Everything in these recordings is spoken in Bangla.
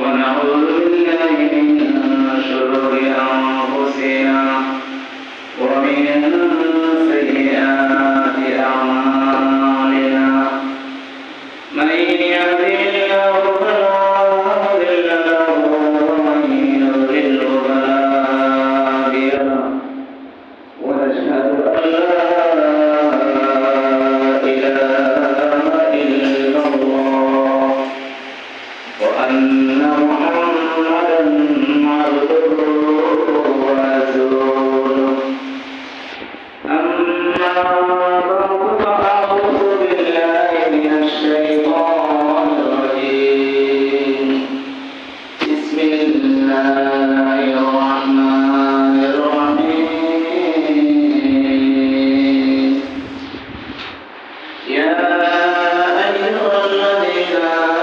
ونعوذ بالله من شرور أنفسنا يا أيها الذين آمنوا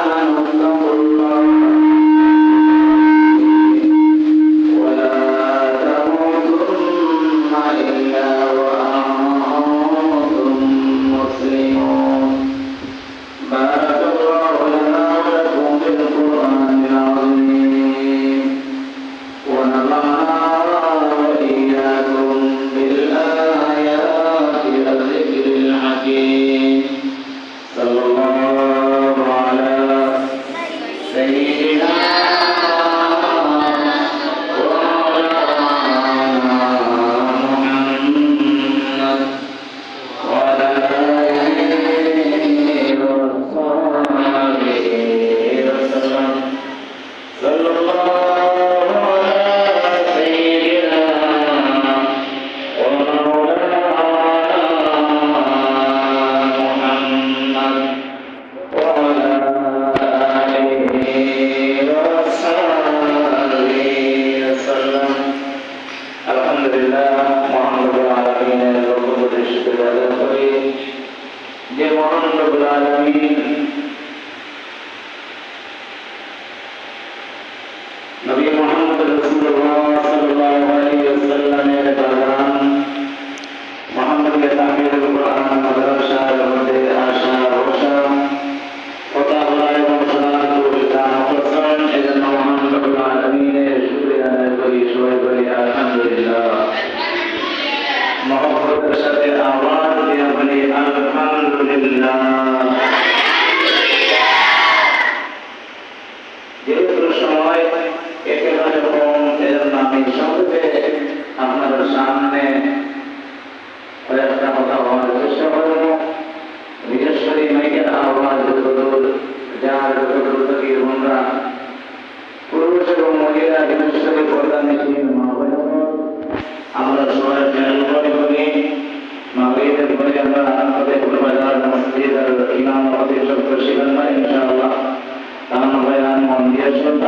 محبت شد آواز دیا بلی الحمدللہ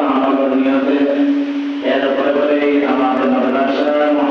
আমাদের নিয়তে এরপরে আমাদের মাদ্রাসা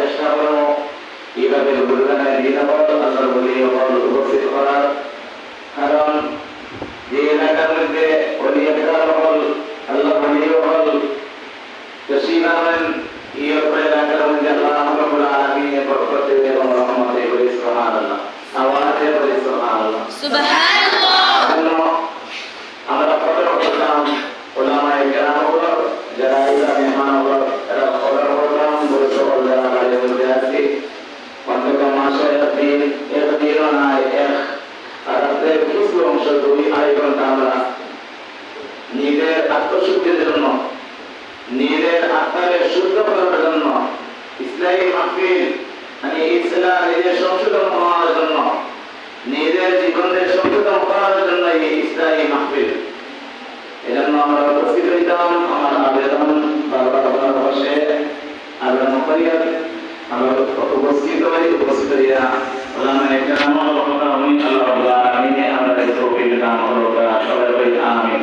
চেষ্টা করব এইভাবে গুরুগানের দিন আল্লাহর বলি উপস্থিত করার। কারণ যে এলাকার মধ্যে অলি একরার হল আল্লাহ আহমেদ এই এলাকার মধ্যে আল্লাহ আত্মশুদ্ধির জন্য নিজের আত্মাকে শুদ্ধ করার জন্য, ইসলামী মাহফিল মানে ইসলাম নিজের সংশোধন হওয়ার জন্য নিজের জীবনে সংশোধন করার জন্য এই ইসলামী মাহফিল। এজন্য আমরা উপস্থিত হইতাম। আমার আবেদন বারবার আপনার বসে আবেদন করিয়া আমরা উপস্থিত হই, উপস্থিত হইয়া রহমতুল্লাহ আল্লাহ রাব্বুল আলামিন, আমরা সবাই আমিন।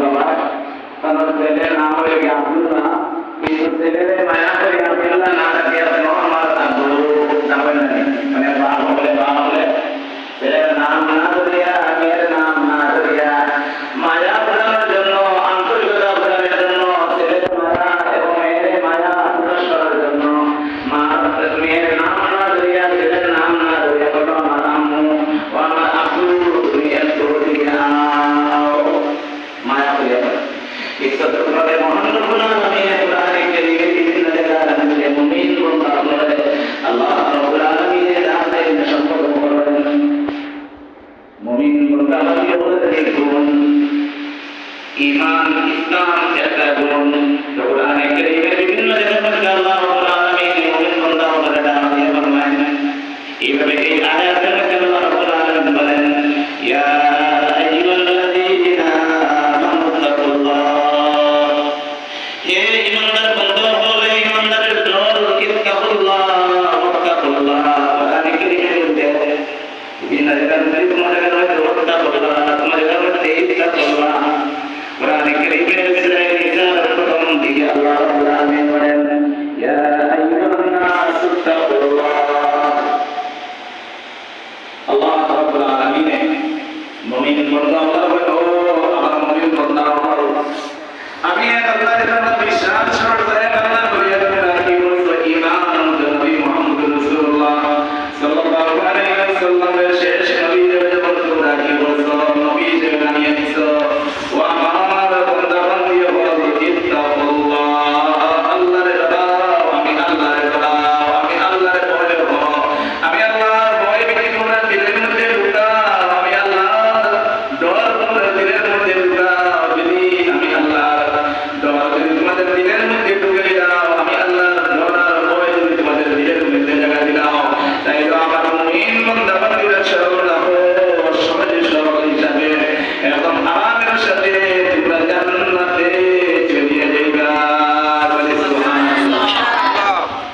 বাবা তার ছেলের নাম হয়ে গিয়ে আব্দুল্লাহ iman Islam siapa